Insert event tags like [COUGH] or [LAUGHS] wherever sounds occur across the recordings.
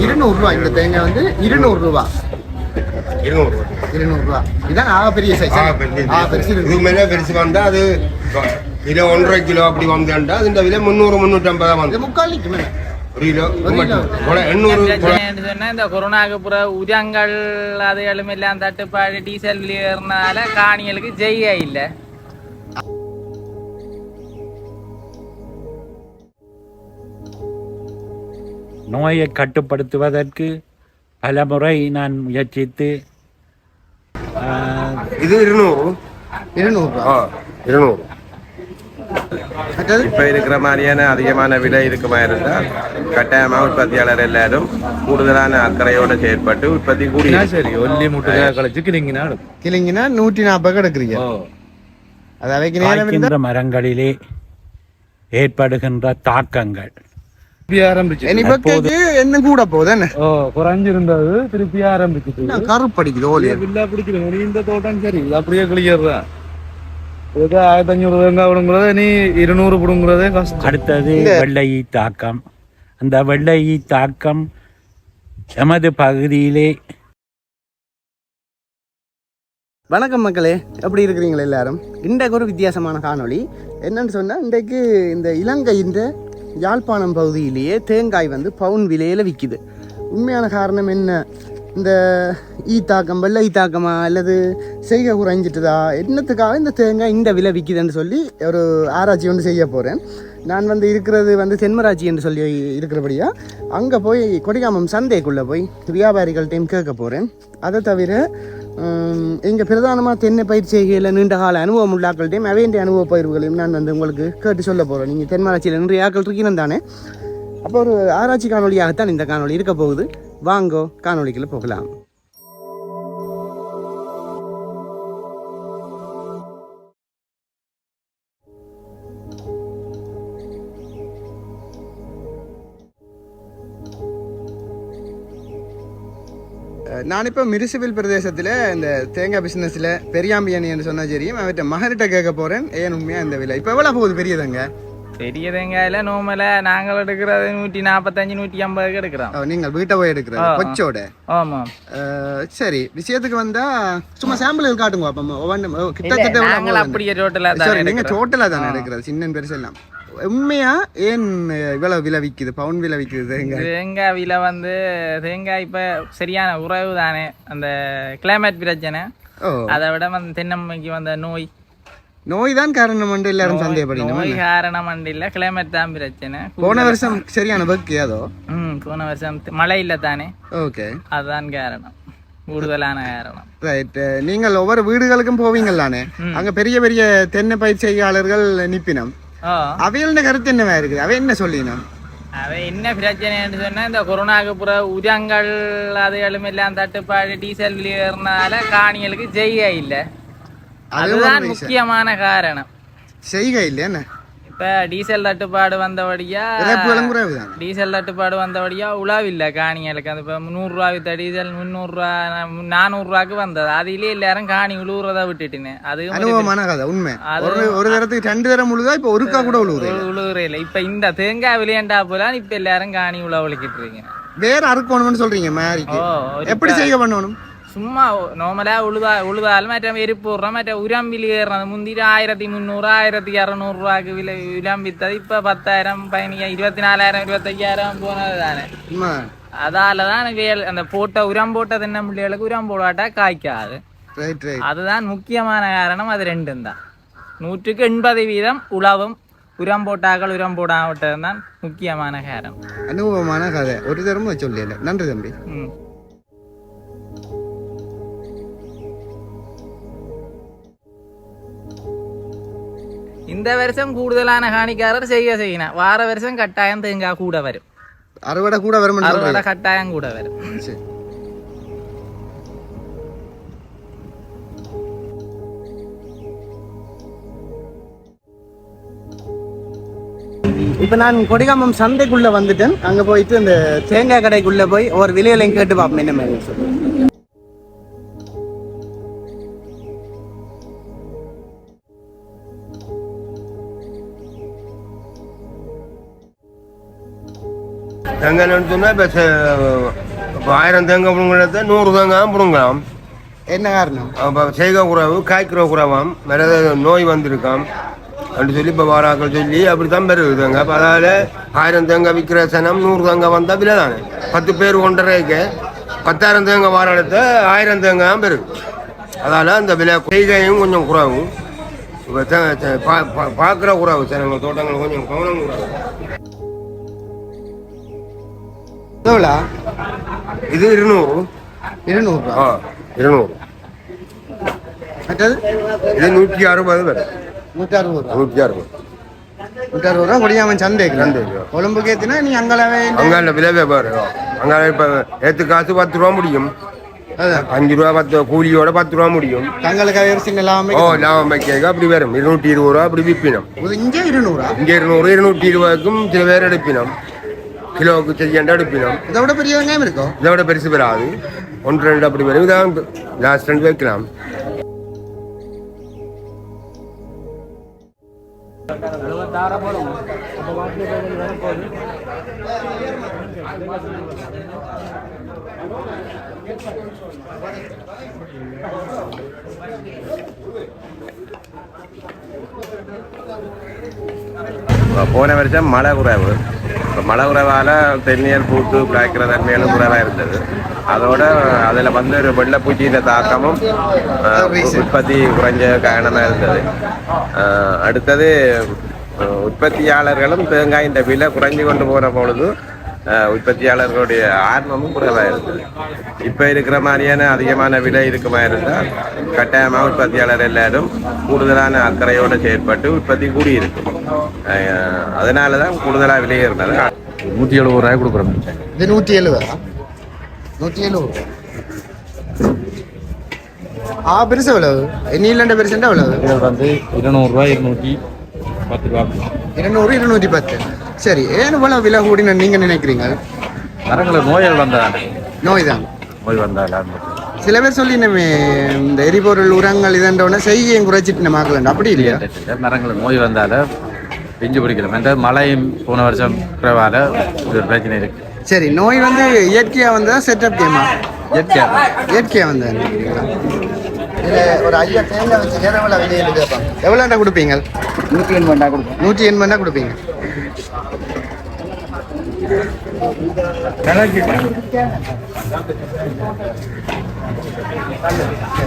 இருநூறு ரூபா இந்த தேங்காய் வந்து இருநூறு ரூபா. இருநூறு ரூபா. இருநூறு ரூபா. இதான் ஆக பெரிய சைஸ் ஆ, பெரிய ஆ பெருசு இதுக்கு மேலே பெருசு வந்தா அது கிலோ ஒன்றரை கிலோ அப்படி வந்தாண்டா அதுன்ற விலை முந்நூறு முந்நூற்றம்பதா வந்து முக்கால் நிற்குமே ஒரு கிலோ ஒரு கிலோ. கொலை எண்ணூறு கொலை. பிரச்சனைன்னு சொன்னா இந்த நோயை கட்டுப்படுத்துவதற்கு பல முறை நான் முயற்சித்து இது இருநூறு. இருநூறு. இருநூறு. இப்ப இருக்கிற மாதிரியான அதிகமான விலை இருக்குமா இருந்தால் கட்டாயமா உற்பத்தியாளர் எல்லாரும் கூடுதலான அக்கறையோட செயற்பட்டு உற்பத்தி கூடி சரி ஒல்லி முட்டை கழிச்சு கிளிங்கினா கிளிங்கினா நூற்றி நாற்பது கிடக்குறீங்க. அது அவைக்கு மரங்களிலே ஏற்படுகின்ற தாக்கங்கள். ஆரம்பிச்சு என்ன கூட போகுது என்ன? ஓ குறைஞ்சிருந்தது திருப்பி ஆரம்பிச்சுட்டு. என்ன கருப்படிக்குது ஓலி. வில்லா பிடிக்கல நீ இந்த தோட்டம் சரி அப்படியே கிளியர் தான் இதுக்கு ஆயிரத்தி அஞ்சூறு தேங்காய் விடுங்கிறத நீ இருநூறு பிடுங்குறதே கஷ்டம். அடுத்தது வெள்ளை தாக்கம். அந்த வெள்ளை தாக்கம் எமது பகுதியிலே. வணக்கம் மக்களே எப்படி இருக்கிறீங்களா எல்லாரும்? இன்றைக்கு ஒரு வித்தியாசமான காணொளி. என்னன்னு சொன்னால் இன்றைக்கு இந்த இலங்கையின் யாழ்ப்பாணம் பகுதியிலேயே தேங்காய் வந்து பவுன் விலையில் விற்கிது உண்மையான காரணம் என்ன? இந்த ஈ தாக்கம் வெள்ளை ஈத்தாக்கமா அல்லது செய்கை குறைஞ்சிட்டுதா என்னத்துக்காக இந்த தேங்காய் இந்த விலை விற்கிதுன்னு சொல்லி ஒரு ஆராய்ச்சி ஒன்று செய்ய போகிறேன் நான் வந்து இருக்கிறது வந்து தென்மராட்சி என்று சொல்லி இருக்கிறபடியா அங்கே போய் கொடிகாமம் சந்தைக்குள்ளே போய் வியாபாரிகள்கிட்டையும் கேட்க போகிறேன் அதை தவிர எங்கள் பிரதானமாக தென்னை பயிர் செய்கையில் நீண்ட கால அனுபவம் உள்ளாக்கள்டையும் அவையண்ட அனுபவ பயிர்களையும் நான் வந்து உங்களுக்கு கேட்டு சொல்ல போகிறேன் நீங்கள் தென்மராட்சியில் நிறைய ஆக்கள் இருக்கணும் தானே? அப்போ ஒரு ஆராய்ச்சி காணொலியாகத்தான் இந்த காணொளி இருக்க போகுது. வாங்கோ காணொலிக்குள்ளே போகலாம். நான் இப்போ மிரிசிபில் பிரதேசத்தில் இந்த தேங்காய் பிஸ்னஸில் பெரியாம்பியன் என்று சொன்னா சரியும் அவர்கிட்ட மகன்கிட்ட கேட்க போகிறேன் ஏன் உண்மையாக இந்த விலை? இப்போ எவ்வளோ போகுது? பெரியதுங்க? பெரிய தேங்காயில நோமல நாங்கள் எடுக்கிறது நூற்றி நாற்பத்தஞ்சு நூற்றி ஐம்பதுக்கு எடுக்கிறோம் நீங்கள் வீட்டை போய் ஆ. கொச்சோட? ஆமாம் சரி. விஷயத்துக்கு வந்தா சும்மா சாம்பிள்கள் காட்டுங்க அப்போ. ஒவ்வொன்று ஓ, கிட்டத்தட்ட நாங்கள். அப்படியே ரோட்டில் தான் சரி நீங்க எடுக்கிறோம். டோட்டலா தானே. எடுக்கிறது? சின்ன பெருசு எல்லாம் உண்மையா? ஏன் இவ்வளவு விலை விக்குது பவுன் விலை விக்குது எங்க தேங்காய் விலை வந்து தேங்காய் இப்போ சரியான உறவு தானே. அந்த கிளைமேட் பிரச்சனை. அதை விட வந்து தென்னம்மைக்கு வந்த நோய். நோய் தான் காரணம் என்று எல்லாரும் சந்தேகப்படினோம் நோய் காரணம் அண்டு இல்லை. கிளைமேட் தான் பிரச்சனை. போன வருஷம் சரியான பக்கு அதோ ம் போன வருஷம் மழை இல்லை தானே. ஓகே. அதுதான் காரணம். கூடுதலான காரணம். ரைட் நீங்கள் ஒவ்வொரு வீடுகளுக்கும் போவீங்களானே அங்க பெரிய பெரிய தென்னை பயிர் செய்கையாளர்கள் நிப்பினம். அவையோட கருத்து என்னவா இருக்குது? அவை என்ன சொல்லினோம்? அவ என்ன பிரச்சனைன்னு சொன்னா இந்த கொரோனாக்கு புற உரங்கள் அதுகளும் எல்லாம் தட்டுப்பாடு டீசல் விலை ஏறினால காணிகளுக்கு ஜெய்யா இல்லை. அதுதான் முக்கியமான காரணம். செய்கை இல்லையா என்ன? இப்ப டீசல் தட்டுப்பாடு வந்தபடியா டீசல் தட்டுப்பாடு வந்தபடியா உழவில்லை காணிகளுக்கு. அது இப்போ முந்நூறுரூவா வித்த டீசல் முந்நூறுரூவா நானூறுரூவாக்கு வந்தது. அதிலே எல்லாரும் காணி உழுவுறத விட்டுட்டுன்னு. அது அனுபவமான கதை உண்மை. ஒரு தரத்துக்கு ரெண்டு தரம் உழுதா இப்போ ஒருக்கா கூட உழுவுது உழுவுறையில் இப்ப இந்த தேங்காய் விளையாண்டா போல இப்ப எல்லாரும் காணி உழவழிக்கிட்டு இருக்கீங்க. வேற அறுக்கணும்னு சொல்றீங்க ஒரு எப்படி செய்ய பண்ணணும்? சும்மா നോർമലാ ഉഴുതാ ഉഴുതാൽ മറ്റേ എരിപ്പൂറ മറ്റേ ഉരം വില കയറണത് മുന്തിരി ആയിരത്തി മുന്നൂറ് ആയിരത്തി അറുന്നൂറ് രൂപക്ക് വില ഉരം വിത്തത് ഇപ്പൊ പത്തായിരം പതിനയ്യായിരം ഇരുപത്തിനാലായിരം ഇരുപത്തയ്യായിരം പോണതാണ് உண்மை அதாலதான் வேல் அந்த போட்ட உரம் போட்ட தென்னை பிள்ளைகளுக்கு உரம் போடாட்டா காய்க்காது ரைட் ரைட் அதுதான் முக்கியமான காரணம் அது ரெண்டும் தான் நூற்றுக்கு எண்பது வீதம் உழவும் உரம் போட்டாக்கள் உரம் போடாவிட்டது தான் முக்கியமான காரணம் அனுபவமான கதை ஒரு தரமும் சொல்லல நன்றி தம்பி ம் இந்த வருஷம் கூடுதலான காணிக்காரர் செய்ய வருஷம் கட்டாயம் தேங்காய் கூட வரும் அறுவடை கூட வரும்னு அறுவடை சொல்றீங்க கட்டாயம் கூட வரும் சரி. இப்ப நான் கொடிகாமம் சந்தைக்குள்ள வந்துட்டேன் அங்க போயிட்டு இந்த தேங்காய் கடைக்குள்ள போய் ஒரு விலையிலையும் கேட்டு பார்ப்போம் என்ன மாதிரி சொல்லி தேங்காய் சொன்னா இப்போ இப்போ ஆயிரம் தேங்காய் பிடுங்கிறத நூறு தேங்காய் பிடுங்கலாம் என்ன காரணம்? அப்போ செய்க குறைவு காய்க்கிற குறைவாம் வேற ஏதாவது நோய் வந்திருக்காம். அப்படி சொல்லி இப்போ வாராக்கள் சொல்லி அப்படி தான் பெருகுதுங்க. அப்போ அதால் ஆயிரம் தேங்காய் விற்கிற சனம் நூறு தேங்காய் வந்தால் விலை தானே பத்து பேர் கொண்டரைக்கு பத்தாயிரம் தேங்காய் வார இடத்த ஆயிரம் தேங்காய் தான் பெருகு அதால் அந்த விலை செய்கையும் கொஞ்சம் குறைவும். இப்போ பார்க்குற குறைவு சனங்கள் தோட்டங்கள் கொஞ்சம் கவனம் குறைவு எவ்வளோ இது இருநூறு இருநூறுபா ஆ இருநூறு மற்றது இது நூற்றி அறுபது வரும் நூற்றி அறுபது ரூபா நூற்றி அறுபது நூற்றி அறுபது ரூபா கொடியாமன் சந்தைக்கு சந்தைக்கு. கொழும்புக்கு ஏற்றினா நீ அங்களாவே அங்கால விலை வியாபாரம் அங்கால இப்போ ஏற்று காசு பத்து ரூபா முடியும் அஞ்சு ரூபா பத்து கூலியோட பத்து ரூபா முடியும் தங்களுக்கு சின்ன லாபமே ஓ லாபம் வைக்க அப்படி வரும் இருநூற்றி இருபது ரூபா அப்படி விற்பினோம் இங்கே இருநூறா இங்கே இருநூறு இருநூற்றி இருபதுக்கும் சில பேர் எடுப்பினோம் கிலோவுக்கு செய்யண்டா எடுப்பினோம். இதை விட பெரிய வெங்காயம் இருக்கும் இதை விட பெருசு பெறாது. ஒன்று ரெண்டு அப்படி வரும். இதான் லாஸ்ட் ரெண்டு வைக்கலாம். போன வருஷம் மழை குறைவு. இப்போ மழை குறைவால தென்னியல் பூத்து காய்க்கிற தன்மையிலும் குறைவாக இருந்தது. அதோட அதில் வந்து ஒரு வெள்ளைப்பூச்சியின் தாக்கமும் உற்பத்தி குறைஞ்ச காரணமாக இருந்தது. அடுத்தது உற்பத்தியாளர்களும் தேங்காய் இந்த விலை குறைஞ்சு கொண்டு போகிற பொழுது உற்பத்தியாளர்களுடைய ஆர்வமும் குறைவாக இருந்தது இப்போ இருக்கிற மாதிரியான அதிகமான விலை இருக்குமா இருந்தால் கட்டாயமாக உற்பத்தியாளர் எல்லாரும் கூடுதலான அக்கறையோடு செயற்பட்டு உற்பத்தி கூடியிருக்கும் அதனால தான் கூடுதலாக விலை இருந்தது. நூற்றி எழுபது ரூபாய் கொடுக்குறோம் இது நூற்றி எழுபதா? நூற்றி எழுபது. ஆ பெருசு எவ்வளவு? நீலண்ட பெருசுண்டா எவ்வளவு? இது வந்து இருநூறுவா இருநூற்றி பத்து ரூபா. இருநூறு இருநூற்றி பத்து. சரி ஏன் இவ்வளவு விலை கூடின நீங்க நினைக்கிறீங்க? மரங்களில் நோய்கள் வந்தால். நோய் தான் நோய்? வந்தால் சில பேர் சொல்லி நம்ம இந்த எரிபொருள் உரங்கள் இதன்றவுடனே செய்யும் குறைச்சிட்டு நம்ம ஆக்கலண்டா அப்படி இல்லையா? மரங்களில் நோய் வந்தால் பிஞ்சு பிடிக்கல மற்ற மழையும் போன வருஷம் குறைவால ஒரு பிரச்சனை இருக்கு. சரி நோய் வந்து இயற்கையா வந்ததா செட்டப் கேமா? இயற்கையாக இயற்கையா வந்தது? ஒரு ஐயா தேங்காய் வச்சு எவ்வளோ விலையில் கேட்பாங்க எவ்வளோண்டா கொடுப்பீங்க? நூற்றி எண்பது கொடுப்போம். நூற்றி எண்பதுனா கொடுப்பீங்க.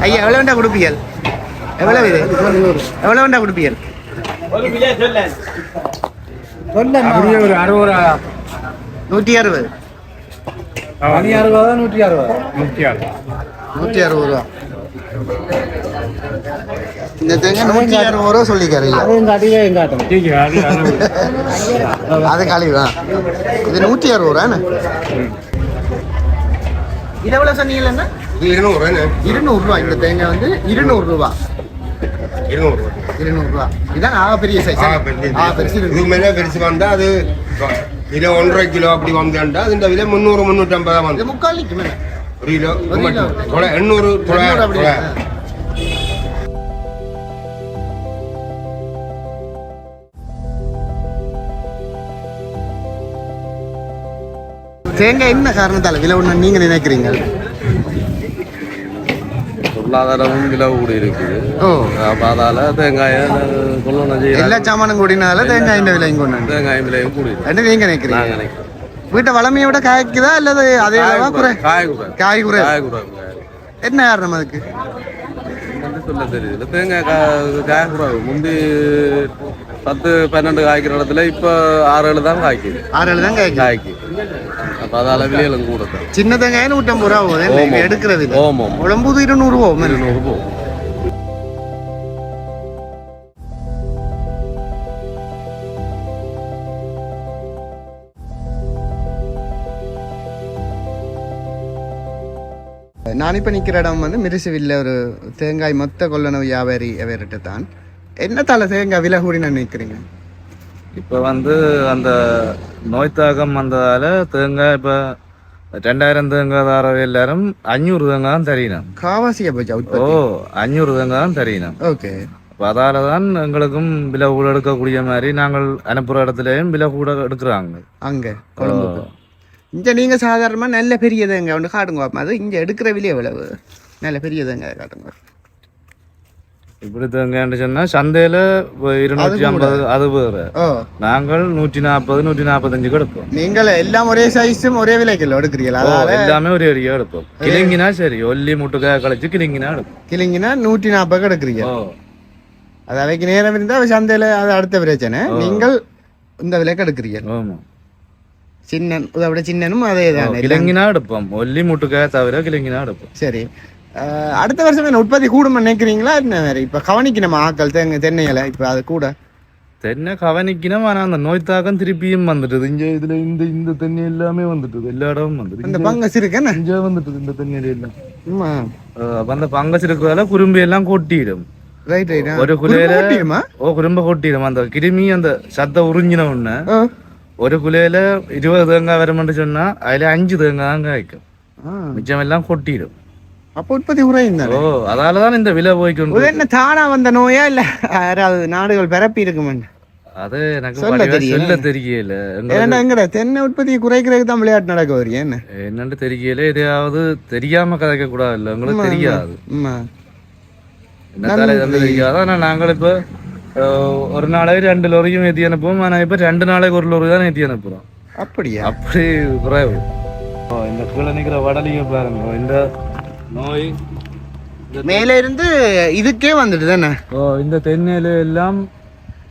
ஐயா எவ்வளோ வேண்டா கொடுப்பீங்க எவ்வளோ இது? எவ்வளோ வேண்டா கொடுப்பீங்க அப்படியே ஒரு அறுபது? நூற்றி அறுபது. மணி அறுபதா. நூற்றி அறுபதா நூற்றி அறுபது? நூற்றி அறுபது. ரூபா இந்த தேங்காய் நூற்றி அறுபது ரூபா சொல்லிக்காரு ஐயா. [LAUGHS] அது கழிவுதான் இது நூற்றி அறுபது ரூபா இது எவ்வளோ சொன்னீங்கல்ல இது இருநூறு? இருநூறுவா இந்த தேங்காய் வந்து இருநூறு ரூபா. இருநூறு இருநூறு ரூபா. இதான் ஆக பெரிய சைஸ் ஆ, பெருசு. இதுக்கு. மேலே பெருசு வந்தா அது கிலோ ஒன்றரை கிலோ அப்படி வந்தேன்டா. அதுன்ற விலை முந்நூறு முந்நூற்றம்பதா இது வந்து முக்கால் கிலோ. ஒரு கிலோ. எண்ணூறு தொள்ளாயிரம் தேங்காய் என்ன காரணத்தால விலை ஒன்று நீங்க நினைக்கிறீங்க? பொருளாதாரமும் விலை கூடி இருக்குது. ஓ. அப்போ அதால தேங்காயை கொள்ளணும் எல்லா சாமானும் கூடினால தேங்காய் விலையும் கொண்டு தேங்காய் விலையும் கூடி. என்ன நீங்க நினைக்கிறீங்க? வீட்டை வளமையை விட காய்க்குதா அல்லது அதே அளவா குறை? காய் குறை. காய் கூட என்ன காரணம் அதுக்கு? சொல்ல தெரியுது தேங்காய் காய் கூட முந்தி பத்து பன்னெண்டு காய்க்கிற இடத்துல இப்போ ஆறு ஏழு தான் காய்க்குது. ஆறு ஏழு தான் காய்க்கு காய்க்கு அப்போ அதால விலையிலும் கூட தரும் சின்ன தேங்காய் நூற்றம்பது ரூபா போகுது. எடுக்கிறது ஆமா. உடம்புது இருநூறு போகும். இருநூறு போகும். நான் இப்போ நிற்கிற இடம் வந்து மிரிசுவில்ல ஒரு தேங்காய் மொத்த கொள்ளனவு வியாபாரி அவர்கிட்ட தான். என்னத்தால தேங்காய் விலை கூடி நினைக்கிறீங்க? இப்போ வந்து அந்த நோய் தாக்கம் வந்ததால தேங்காய் இப்போ ரெண்டாயிரம் தேங்காய் தர எல்லாரும் அஞ்சூறு தேங்காய் தான் தரணும் காவாசியா போச்சா ஓ அஞ்சூறு தேங்காய் தான் தரணும் ஓகே. அப்போ அதால தான் எங்களுக்கும் விலை கூட எடுக்கக்கூடிய மாதிரி நாங்கள் அனுப்புகிற இடத்துலையும் விலை கூட எடுக்கிறாங்க. அங்க இங்கே நீங்கள் சாதாரணமாக நல்ல பெரிய தேங்காய் ஒன்று காட்டுங்க. அது இங்கே எடுக்கிற விலை எவ்வளவு? நல்ல பெரிய தேங்காய் காட்டுங்க இப்படி தேங்காய்னு சொன்னா சந்தையில இருநூற்றி ஐம்பது அது வேறு. நாங்கள் நூற்றி நாற்பது நூற்றி நாற்பத்தஞ்சுக்கு எடுப்போம் நீங்கள் எல்லாம் ஒரே சைஸும் ஒரே விலைக்கில் எடுக்கிறீங்களா? எல்லாமே ஒரே அடியா எடுப்போம். கிளிங்கினா சரி ஒல்லி முட்டுக்காய் கழிச்சு கிளிங்கினா எடுப்போம். கிளிங்கினா நூற்றி நாற்பது எடுக்கிறீங்க. அது அவைக்கு நேரம் இருந்தால் சந்தையில் அது அடுத்த பிரச்சனை. நீங்கள் இந்த விலைக்கு எடுக்கிறீங்க. ஆமா. சின்னன் அதை விட சின்னனும் அதே தான். கிளிங்கினா எடுப்போம். ஒல்லி முட்டுக்காய் தவிர கிளிங்கினா எடுப்போம். சரி. அடுத்த வருஷம் என்ன உற்பத்தி கூடும் நினைக்கிறீங்களா? என்ன வேறு? இப்போ கவனிக்கணுமா ஆக்கள் தென்னை தென்னையில இப்போ அது கூட. தென்னை கவனிக்கணும் ஆனா அந்த நோய் தாக்கம் திருப்பியும் வந்துட்டுது இங்க இதுல இந்த இந்த தென்னை எல்லாமே வந்துட்டுது எல்லா இடமும் வந்துட்டு இங்க- பங்கஸ் இருக்கு என்ன? இங்க வந்துட்டுது இந்த தென்னையில எல்லாம். அந்த பங்கஸ் இருக்கிறதால குறும்பு எல்லாம் கொட்டிடும். ஒரு குலையில ஓ குறும்ப கொட்டிடும். அந்த கிருமி அந்த சத்த உறிஞ்சின ஓ ஒரு குலையில இருபது தேங்காய் வரும்னு சொன்னா அதுல அஞ்சு தேங்காய் தான் காய்க்கும். மிச்சம் எல்லாம் கொட்டிடும். அப்போ உற்பத்தி குறையும் ஓ அதாலதான் இந்த விலை போய்க்கொண்டு என்ன தானா வந்த நோயா இல்ல? யாராவது நாடுகள் பரப்பி இருக்குமே அது எனக்கு சொல்ல தெரியல. சொல்ல தெரியல. தென்னை உற்பத்தி குறைக்கிறதுக்கு தான் விளையாட்டு நடக்க வருது என்ன? என்னன்னு தெரியல. எதையாவது தெரியாம கதைக்க கூடாது இல்ல. உங்களுக்கு தெரியாது. தெரியாது. ஆனா நாங்கள் இப்ப ஒரு நாளைக்கு ரெண்டு லோரியும் ஏற்றி அனுப்புவோம். ஆனா இப்ப ரெண்டு நாளைக்கு ஒரு லோரி தான் ஏற்றி அனுப்புறோம். அப்படியா? அப்படி குறைவு. இந்த கீழே நிக்கிற வடலிங்க பாருங்க இந்த நோய். மேல இருந்து இதுக்கே வந்துட்டு தானே? ஓ இந்த தென்னையில எல்லாம்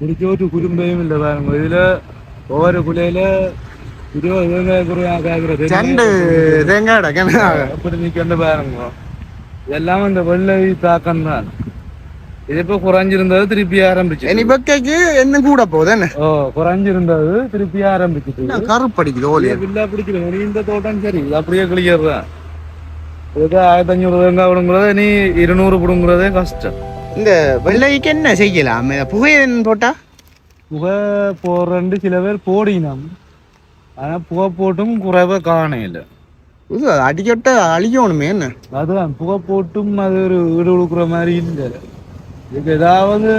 முடிச்ச ஒரு குறும்பையும் இல்லை பாருங்க. இதுல ஒவ்வொரு குலையில இருபது தேங்காய் குறையா தென்னை ரெண்டு தேங்காய் அப்படி நிக்கண்டு பாருங்க. இதெல்லாம் இந்த வெள்ளை தாக்கம் தான் இது இப்ப குறைஞ்சிருந்தது திருப்பி ஆரம்பிச்சு இனி பக்கைக்கு என்ன கூட போகுது ஓ குறைஞ்சிருந்தது திருப்பி கருப்படிக்குது ஓலியா. இந்த தோட்டம் சரி அப்படியே கிளியர் தான். இதுக்கு ஆயிரத்தி அஞ்சூறு தேங்காய் விடுங்கிறத நீ இருநூறு பிடுங்குறதே கஷ்டம் இந்த வெள்ளைக்கு என்ன செய்யலாம்? புகை போட்டா? புகை போடுறேன்ட்டு சில பேர் போடினோம் ஆனா புகை போட்டும் குறைவா காணையில இது அடிக்கட்ட அழிக்கணுமே என்ன அதுதான் புகை போட்டும் அது ஒரு வீடு கொடுக்குற மாதிரி இல்லை இதுக்கு ஏதாவது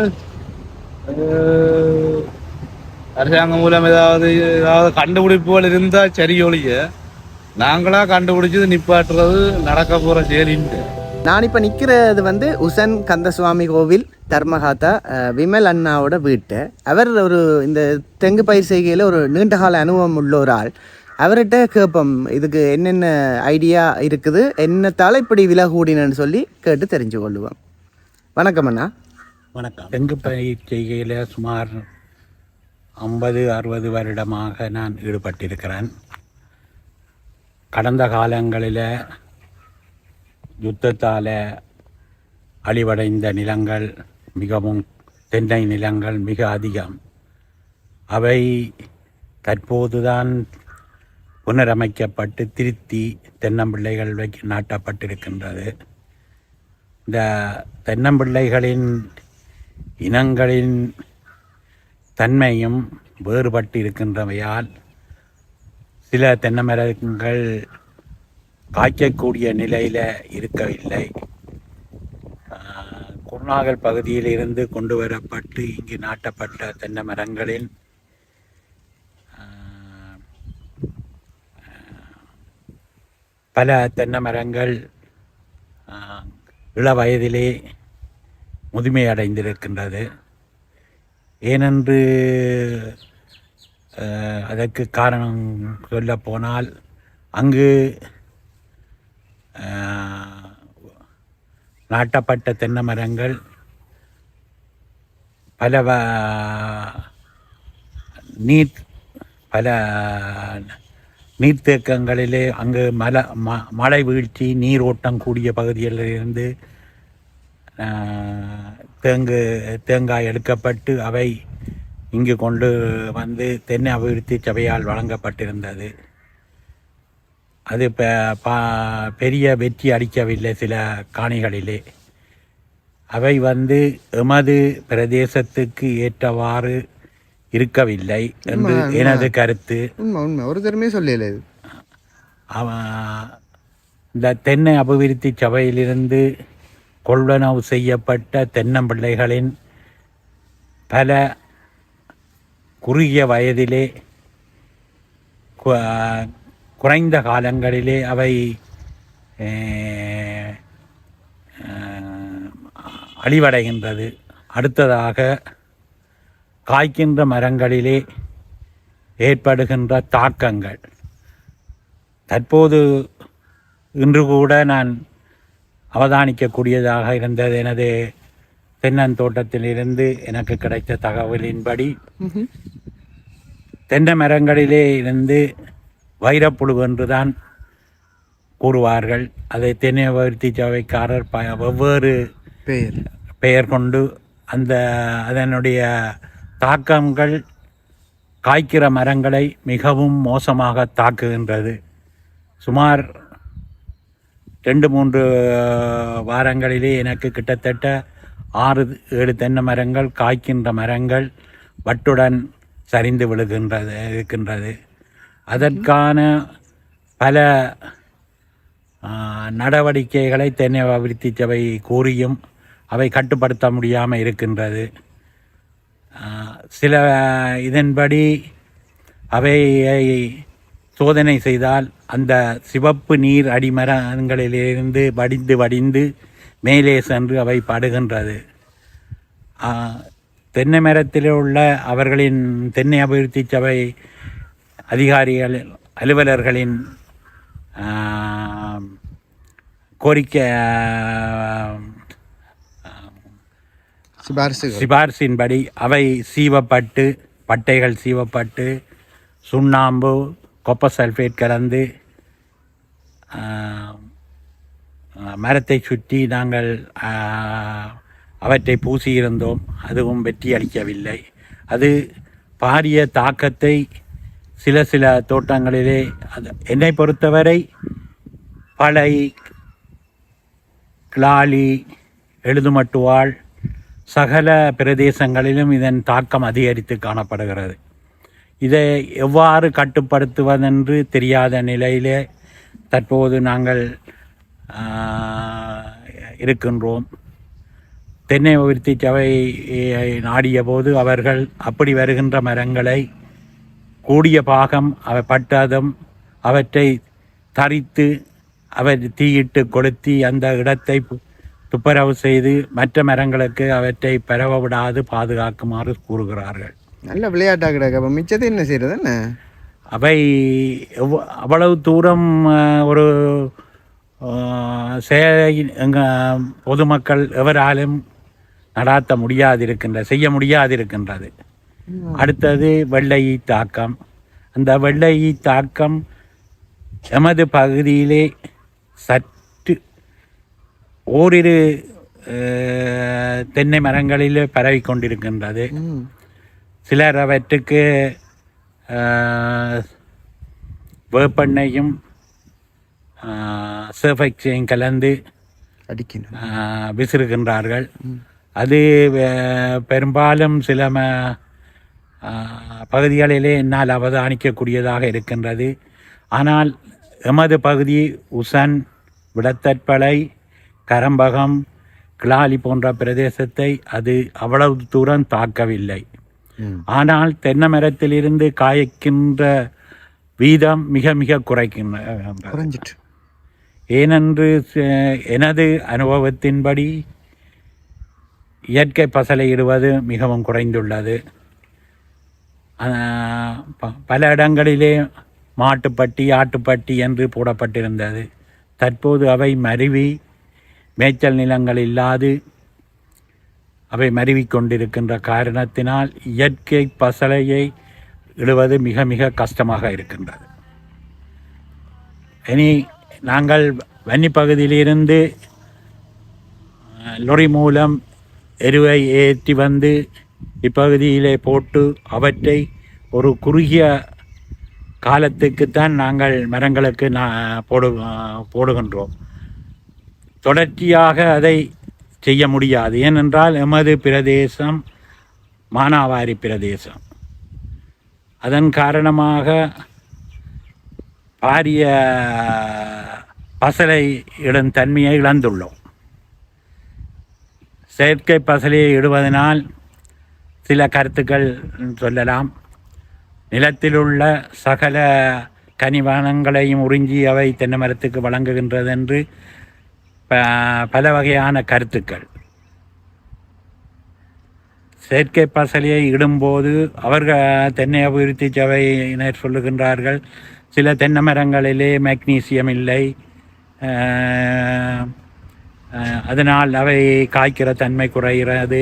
அரசாங்கம் மூலம் ஏதாவது ஏதாவது கண்டுபிடிப்புகள் இருந்தா சரி ஒழிய நாங்களா கண்டுபிடிச்சது நிப்பாட்டுறது நடக்க போற செயலின்னு நான் இப்போ நிற்கிறது வந்து உசன் கந்தசுவாமி கோவில் தர்மகாத்தா விமல் அண்ணாவோட வீட்டு. அவர் ஒரு இந்த தெங்கு பயிர் செய்கையில் ஒரு நீண்ட கால அனுபவம் உள்ள ஒரு ஆள். அவர்கிட்ட கேட்போம் இதுக்கு என்னென்ன ஐடியா இருக்குது? என்னத்தால் இப்படி விலை கூடினன்னு சொல்லி கேட்டு தெரிஞ்சு கொள்ளுவோம். வணக்கம் அண்ணா. வணக்கம். தெங்கு பயிர் செய்கையில் சுமார் ஐம்பது அறுபது வருடமாக நான் ஈடுபட்டிருக்கிறேன். கடந்த காலங்களில் யுத்தத்தால் அழிவடைந்த நிலங்கள் மிகவும் தென்னை நிலங்கள் மிக அதிகம். அவை தற்போதுதான் புனரமைக்கப்பட்டு திருத்தி தென்னம்பிள்ளைகள் வை நாட்டப்பட்டிருக்கின்றது. இந்த தென்னம்பிள்ளைகளின் இனங்களின் தன்மையும் வேறுபட்டு இருக்கின்றவையால் சில தென்னை மரங்கள் காய்க்கக்கூடிய நிலையில் இருக்கவில்லை. ஆஹ், குருநாகல் பகுதியிலிருந்து கொண்டு வரப்பட்டு இங்கு நாட்டப்பட்ட தென்னை மரங்களின் பல தென்னை மரங்கள் இள வயதிலே முதுமை அடைந்திருக்கின்றது. ஏனென்று அதற்கு காரணம் சொல்லப் போனால் அங்கு நாட்டப்பட்ட தென்னை மரங்கள் பல வ- நீர் பல நீர்த்தேக்கங்களிலே அங்கு மலை ம மழை வீழ்ச்சி நீரோட்டம் கூடிய பகுதிகளிலிருந்து தேங்கு தேங்காய் எடுக்கப்பட்டு அவை இங்கு கொண்டு வந்து தென்னை அபிவிருத்தி சபையால் வழங்கப்பட்டிருந்தது. அது ப பெரிய வெற்றி அளிக்கவில்லை சில காணிகளிலே. அவை வந்து எமது பிரதேசத்துக்கு ஏற்றவாறு இருக்கவில்லை என்று எனது கருத்து. உண்மை உண்மை. ஒரு தரமே சொல்லல இது. அவன் இந்த தென்னை அபிவிருத்தி சபையிலிருந்து கொள்வனவு செய்யப்பட்ட தென்னம்பிள்ளைகளின் பல குறுகிய வயதிலே கு- குறைந்த காலங்களிலே அவை அழிவடைகின்றது. அடுத்ததாக காய்க்கின்ற மரங்களிலே ஏற்படுகின்ற தாக்கங்கள். தற்போது இன்று கூட நான் அவதானிக்கக்கூடியதாக இருந்தது. எனது தென்னந்தோட்டத்திலிருந்து எனக்கு கிடைத்த தகவலின்படி தென்னை மரங்களிலே இருந்து வைரப்புழு என்றுதான் கூறுவார்கள். அதை தென்னை வர்த்தி சபைக்காரர் ப வெவ்வேறு பேர் பெயர் கொண்டு அந்த அதனுடைய தாக்கங்கள் காய்க்கிற மரங்களை மிகவும் மோசமாக தாக்குகின்றது. சுமார் ரெண்டு மூன்று வாரங்களிலே எனக்கு கிட்டத்தட்ட ஆறு ஏழு தென்னை மரங்கள் காய்க்கின்ற மரங்கள் வட்டுடன் சரிந்து விழுகின்றது இருக்கின்றது. அதற்கான பல நடவடிக்கைகளை தென்னை அபிவிருத்தி சபை கூறியும் அவை கட்டுப்படுத்த முடியாமல் இருக்கின்றது. சில இதன்படி அவையை சோதனை செய்தால் அந்த சிவப்பு நீர் அடிமரங்களிலிருந்து வடிந்து வடிந்து மேலே சென்று அவை படுகின்றது. தென்னை மரத்தில் உள்ள அவர்களின் தென்னை அபிவிருத்தி சபை அதிகாரிகள் அலுவலர்களின் கோரிக்கை சிபாரிசுகள். சிபாரிசின்படி அவை சீவப்பட்டு பட்டைகள் சீவப்பட்டு சுண்ணாம்பு கொப்பர் சல்ஃபேட் கலந்து மரத்தை சுற்றி நாங்கள் அவற்றை பூசியிருந்தோம் அதுவும் வெற்றி அளிக்கவில்லை. அது பாரிய தாக்கத்தை சில சில தோட்டங்களிலே அது என்னை பொறுத்தவரை பழை கிளாலி எழுதுமட்டுவாள் சகல பிரதேசங்களிலும் இதன் தாக்கம் அதிகரித்து காணப்படுகிறது. இதை எவ்வாறு கட்டுப்படுத்துவதென்று தெரியாத நிலையிலே தற்போது நாங்கள் இருக்கின்றோம். தென்னை அபிவிருத்தி சபை நாடிய போது அவர்கள் அப்படி வருகின்ற மரங்களை கூடிய பாகம் அவை பட்டதும் அவற்றை தரித்து அவர் தீயிட்டு கொளுத்தி அந்த இடத்தை துப்புரவு செய்து மற்ற மரங்களுக்கு அவற்றை பரவ விடாது பாதுகாக்குமாறு கூறுகிறார்கள். நல்ல விளையாட்டா கிடக்கு. அப்போ மிச்சத்தை என்ன செய்யறது என்ன? அவை அவ்வளவு தூரம் ஒரு செயலை எங்க பொதுமக்கள் எவராலும் நடாத்த முடியாதிருக்கின்ற செய்ய முடியாதிருக்கின்றது. அடுத்தது வெள்ளை தாக்கம். அந்த வெள்ளை தாக்கம் எமது பகுதியிலே சற்று ஓரிரு தென்னை மரங்களில் பரவி கொண்டிருக்கின்றது. சிலர் அவற்றுக்கு வேப்பெண்ணையும் சேஃபெக்ஸையும் கலந்து விசிறுகின்றார்கள். அது பெரும்பாலும் சில ம பகுதிகளிலே என்னால் அவதானிக்கக்கூடியதாக இருக்கின்றது. ஆனால் எமது பகுதி உசன் விடத்தற்பளை கரம்பகம் கிளாலி போன்ற பிரதேசத்தை அது அவ்வளவு தூரம் தாக்கவில்லை. ஆனால் தென்னை மரத்திலிருந்து காய்க்கின்ற வீதம் மிக மிக குறைக்கின்ற ஏனென்று எனது அனுபவத்தின்படி இயற்கை பசலை இடுவது மிகவும் குறைந்துள்ளது. ப- பல இடங்களிலே மாட்டுப்பட்டி ஆட்டுப்பட்டி என்று போடப்பட்டிருந்தது. தற்போது அவை மருவி மேய்ச்சல் நிலங்கள் இல்லாது அவை மருவி கொண்டிருக்கின்ற காரணத்தினால் இயற்கை பசலையை இடுவது மிக மிக கஷ்டமாக இருக்கின்றது. இனி நாங்கள் வன்னி பகுதியிலிருந்து லொரி மூலம் எருவை ஏற்றி வந்து இப்பகுதியிலே போட்டு அவற்றை ஒரு குறுகிய காலத்துக்குத்தான் நாங்கள் மரங்களுக்கு நான் போடு போடுகின்றோம். தொடர்ச்சியாக அதை செய்ய முடியாது. ஏனென்றால் எமது பிரதேசம் மானாவாரி பிரதேசம். அதன் காரணமாக பாரிய பசலை இடும் தன்மையை இழந்துள்ளோம். செயற்கை பசலியை இடுவதனால் சில கருத்துக்கள் சொல்லலாம். நிலத்திலுள்ள சகல கனிவானங்களையும் உறிஞ்சி அவை தென்னை மரத்துக்கு வழங்குகின்றது என்று ப- பல வகையான கருத்துக்கள். செயற்கை பசலியை இடும்போது அவர்கள் தென்னை அபிவிருத்தி சபையினர் சொல்லுகின்றார்கள் சில தென்னை மரங்களிலே மெக்னீசியம் இல்லை அதனால் அவை காய்க்கிற தன்மை குறைகிறது.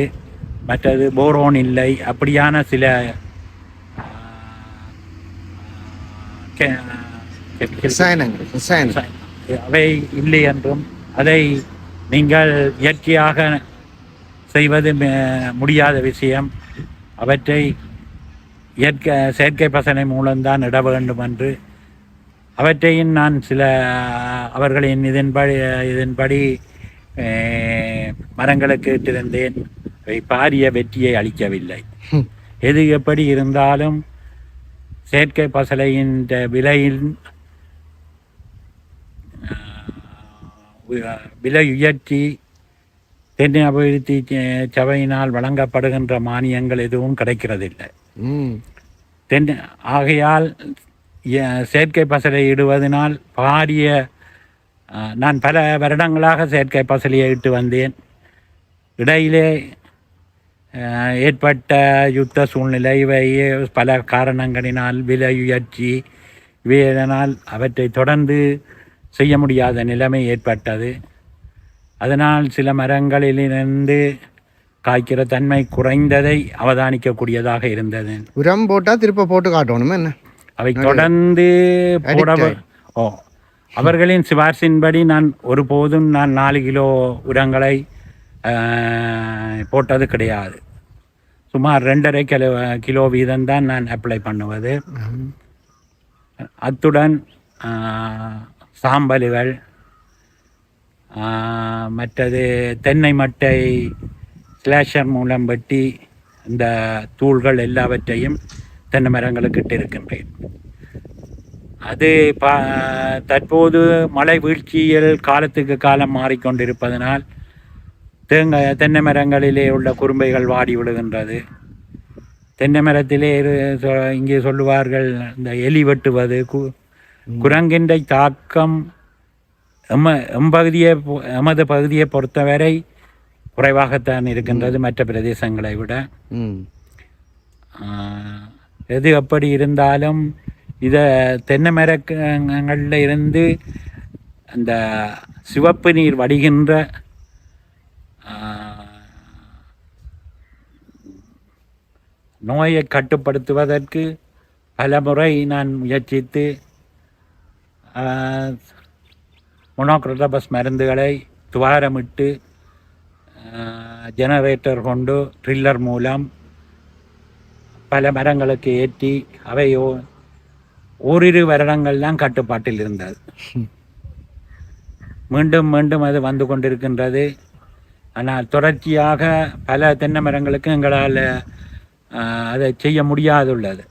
மற்றது போரோன் இல்லை. அப்படியான சில அவை இல்லை என்றும் அதை நீங்கள் இயற்கையாக செய்வது முடியாத விஷயம். அவற்றை இயற்கை செயற்கை பசனை மூலம்தான் இட வேண்டும் என்று. அவற்றையும் நான் சில அவர்களின் இதன்படி இதன்படி மரங்களுக்கு அவை பாரிய வெற்றியை அளிக்கவில்லை. எது எப்படி இருந்தாலும் செயற்கை பசலையின் விலையில் அஹ், விலை உயர்த்தி தென்னை அபிவிருத்தி சபையினால் வழங்கப்படுகின்ற மானியங்கள் எதுவும் கிடைக்கிறதில்லை. தென் ஆகையால் செயற்கை பசலை இடுவதனால் பாரிய நான் பல வருடங்களாக செயற்கை பசலையை இட்டு வந்தேன். இடையிலே ஏற்பட்ட யுத்த சூழ்நிலை இவை பல காரணங்களினால் விலை உயர்ச்சி இவையினால் அவற்றை தொடர்ந்து செய்ய முடியாத நிலைமை ஏற்பட்டது. அதனால் சில மரங்களிலிருந்து காய்க்கிற தன்மை குறைந்ததை அவதானிக்கக்கூடியதாக இருந்தது. உரம் போட்டா திருப்ப போட்டு காட்டணுமா என்ன? அவை தொடர்ந்து போட. ஓ அவர்களின் சிபார்சின்படி நான் ஒருபோதும் நான் நாலு கிலோ உரங்களை போட்டது கிடையாது. சுமார் ரெண்டரை கிலோ கிலோ வீதம்தான் நான் அப்ளை பண்ணுவது. அத்துடன் சாம்பலுகள் மற்றது தென்னை மட்டை ஸ்லேஷர் மூலம் வெட்டி இந்த தூள்கள் எல்லாவற்றையும் தென்னை மரங்களுக்கு இட்டு இருக்கின்றேன் அது பா தற்போது மழை வீழ்ச்சியில் காலத்துக்கு காலம் மாறிக்கொண்டிருப்பதனால் தேங்காய் தென்னை மரங்களிலே உள்ள குறும்பைகள் வாடி விடுகின்றது தென்னை மரத்திலே இங்கே சொல்லுவார்கள் இந்த எலி வெட்டுவது கு குரங்கின்ற தாக்கம் எம்ம எம்பகுதியை எமது பகுதியை பொறுத்தவரை குறைவாகத்தான் இருக்கின்றது மற்ற பிரதேசங்களை விட. எது எப்படி இருந்தாலும் இதை தென்னை மரங்களில் இருந்து அந்த சிவப்பு நீர் வடிகின்ற நோயை கட்டுப்படுத்துவதற்கு பல முறை நான் முயற்சித்து மொனோக்ரோட்டபஸ் மருந்துகளை துவாரமிட்டு ஜெனரேட்டர் கொண்டு ட்ரில்லர் மூலம் பல மரங்களுக்கு ஏற்றி அவை ஓரிரு வருடங்கள் தான் கட்டுப்பாட்டில் இருந்தது. மீண்டும் மீண்டும் அது வந்து கொண்டிருக்கின்றது. ஆனால் தொடர்ச்சியாக பல தென்னை மரங்களுக்கு எங்களால் அதை செய்ய முடியாதுள்ளது.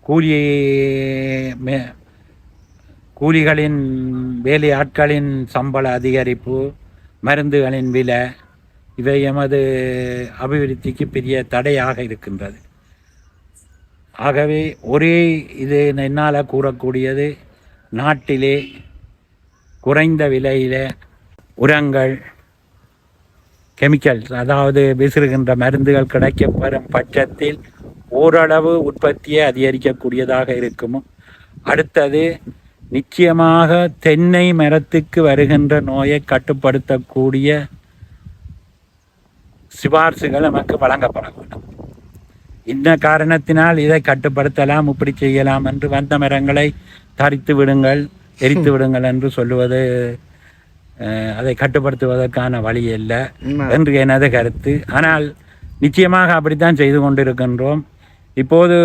கூலி மே- கூலிகளின் வேலை ஆட்களின் சம்பள அதிகரிப்பு மருந்துகளின் விலை இவை எமது அபிவிருத்திக்கு பெரிய தடையாக இருக்கின்றது. ஆகவே ஒரே இது என்னால் கூறக்கூடியது. நாட்டிலே குறைந்த விலையில் உரங்கள் கெமிக்கல்ஸ் அதாவது விசிறுகின்ற மருந்துகள் கிடைக்கப்பெறும் பட்சத்தில் ஓரளவு உற்பத்தியை அதிகரிக்கக்கூடியதாக இருக்கும். அடுத்தது நிச்சயமாக தென்னை மரத்துக்கு வருகின்ற நோயை கட்டுப்படுத்தக்கூடிய சிபார்சுகள் நமக்கு வழங்கப்பட வேண்டும். இந்த காரணத்தினால் இதை கட்டுப்படுத்தலாம் இப்படி செய்யலாம் என்று வந்த மரங்களை தரித்து விடுங்கள் எரித்து விடுங்கள் என்று சொல்லுவது அதை கட்டுப்படுத்துவதற்கான வழி அல்ல என்று எனது கருத்து. ஆனால் நிச்சயமாக அப்படித்தான் செய்து கொண்டிருக்கின்றோம். இப்போது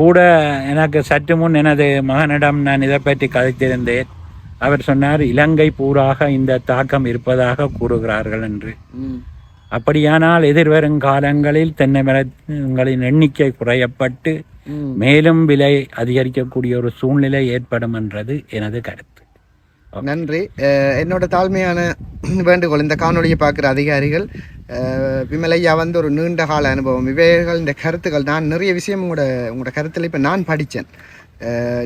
கூட எனக்கு சற்று முன் எனது மகனிடம் நான் இதை பற்றி கதைத்திருந்தேன். அவர் சொன்னார் இலங்கை பூராக இந்த தாக்கம் இருப்பதாக கூறுகிறார்கள் என்று. அப்படியானால் எதிர்வரும் காலங்களில் தென்னை மரங்களின் எண்ணிக்கை குறையப்பட்டு மேலும் விலை அதிகரிக்கக்கூடிய ஒரு சூழ்நிலை ஏற்படும் என்றது எனது கருத்து. நன்றி. என்னோட தாழ்மையான வேண்டுகோள் இந்த காணொளியை பார்க்குற அதிகாரிகள் விமலையா வந்து ஒரு நீண்ட கால அனுபவம். இவைகள் இந்த கருத்துக்கள் நான் நிறைய விஷயம் உங்களோட உங்களோட கருத்தில் இப்போ நான் படித்தேன்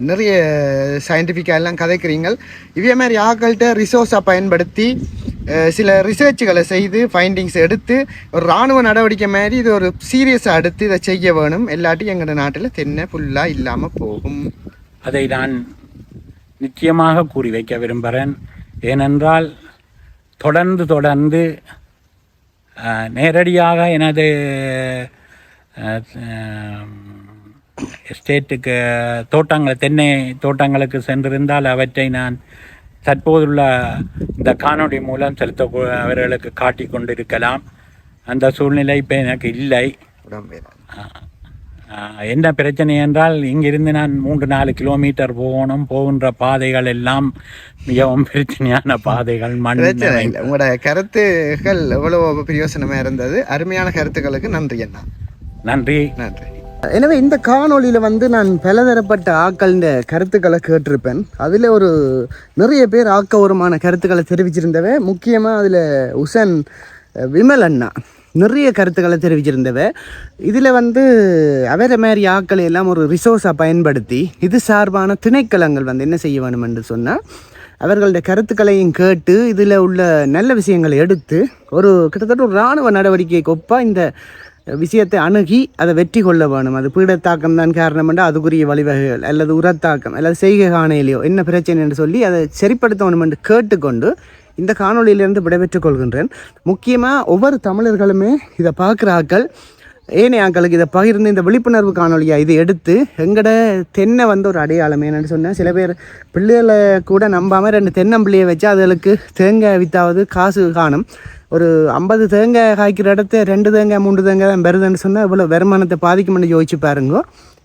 நிறைய சயின்டிஃபிக்காக எல்லாம் கதைக்கிறீங்க இதே மாதிரி ஆக்கள்கிட்ட ரிசோர்ஸாக பயன்படுத்தி சில ரிசர்ச்சுகளை செய்து ஃபைண்டிங்ஸ் எடுத்து ஒரு இராணுவ நடவடிக்கை மாதிரி இது ஒரு சீரியஸாக எடுத்து இதை செய்ய வேணும். எல்லாட்டி எங்களோட நாட்டில் தென்னை ஃபுல்லாக இல்லாமல் போகும். அதை நான் நிச்சயமாக கூறி வைக்க விரும்புகிறேன். ஏனென்றால் தொடர்ந்து தொடர்ந்து நேரடியாக எனது எஸ்டேட்டுக்கு தோட்டங்கள் தென்னை தோட்டங்களுக்கு சென்றிருந்தால் அவற்றை நான் தற்போதுள்ள இந்த காணொளி மூலம் செலுத்த அவர்களுக்கு காட்டிக் கொண்டிருக்கலாம். அந்த சூழ்நிலை இப்போ எனக்கு இல்லை. என்ன பிரச்சனை என்றால் இங்கிருந்து நான் மூன்று நாலு கிலோமீட்டர் போகணும். போகின்ற பாதைகள் எல்லாம் மிகவும் பிரச்சனையான பாதைகள். மண் உங்களோட கருத்துகள் எவ்வளோ பிரயோசனமாக இருந்தது? அருமையான கருத்துக்களுக்கு நன்றி அண்ணா. நன்றி. நன்றி. எனவே இந்த காணொளியில் வந்து நான் பலதரப்பட்ட ஆக்களின் கருத்துக்களை கேட்டிருப்பேன். அதில் ஒரு நிறைய பேர் ஆக்கபூர்வமான கருத்துக்களை தெரிவிச்சிருந்தவ முக்கியமாக அதில் உசன் விமல் அண்ணா நிறைய கருத்துக்களை தெரிவிச்சிருந்தவ. இதில் வந்து அவரை மாதிரி ஆக்களை எல்லாம் ஒரு ரிசோர்ஸாக பயன்படுத்தி இது சார்பான திணைக்களங்கள் வந்து என்ன செய்ய வேணும் என்று சொன்னால் அவர்களுடைய கருத்துக்களையும் கேட்டு இதில் உள்ள நல்ல விஷயங்களை எடுத்து ஒரு கிட்டத்தட்ட ஒரு இராணுவ நடவடிக்கைக்கு ஒப்பாக இந்த விஷயத்தை அணுகி அதை வெற்றி கொள்ள வேணும். அது பீடத்தாக்கம் தான் காரணம் என்றால் அதுக்குரிய வழிவகைகள் அல்லது உரத்தாக்கம் அல்லது செய்கை காணையிலையோ என்ன பிரச்சனை என்று சொல்லி அதை சரிப்படுத்த வேணும் என்று கேட்டுக்கொண்டு இந்த காணொளியிலிருந்து விடைபெற்றுக் கொள்கின்றேன். முக்கியமாக ஒவ்வொரு தமிழர்களுமே இதை பார்க்குற ஆக்கள் ஏனைய ஆக்களுக்கு இதை பகிர்ந்து இந்த விழிப்புணர்வு காணொலியாக இதை எடுத்து எங்கட தென்னை வந்து ஒரு அடையாளம் என்னென்னு சொன்னேன். சில பேர் பிள்ளைகளை கூட நம்பாமல் ரெண்டு தென்னம்பிள்ளையை வச்சு அதுகளுக்கு தேங்காய் வித்தாவது காசு காணும். ஒரு ஐம்பது தேங்காய் காய்க்கிற இடத்த ரெண்டு தேங்காய் மூன்று தேங்காய் தான் பெறுதுன்னு சொன்னால் இவ்வளோ வருமானத்தை பாதிக்கும்னு யோசிச்சு பாருங்கோ.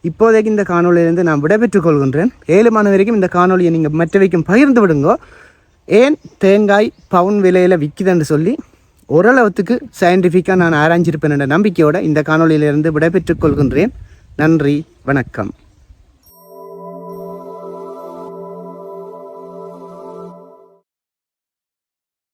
இப்போதைக்கு இந்த காணொலியிலேருந்து நான் விடைபெற்றுக் கொள்கின்றேன். ஏழு மணி வரைக்கும் இந்த காணொலியை நீங்கள் மற்றவைக்கும் பகிர்ந்து விடுங்கோ. ஏன் தேங்காய் பவுன் விலையில் விற்கிதுன்னு சொல்லி ஓரளவுக்கு சயின்டிஃபிக்காக நான் ஆராய்ஞ்சிருப்பேன் என்ற நம்பிக்கையோடு இந்த காணொளியிலிருந்து விடைபெற்றுக் கொள்கின்றேன். நன்றி வணக்கம்.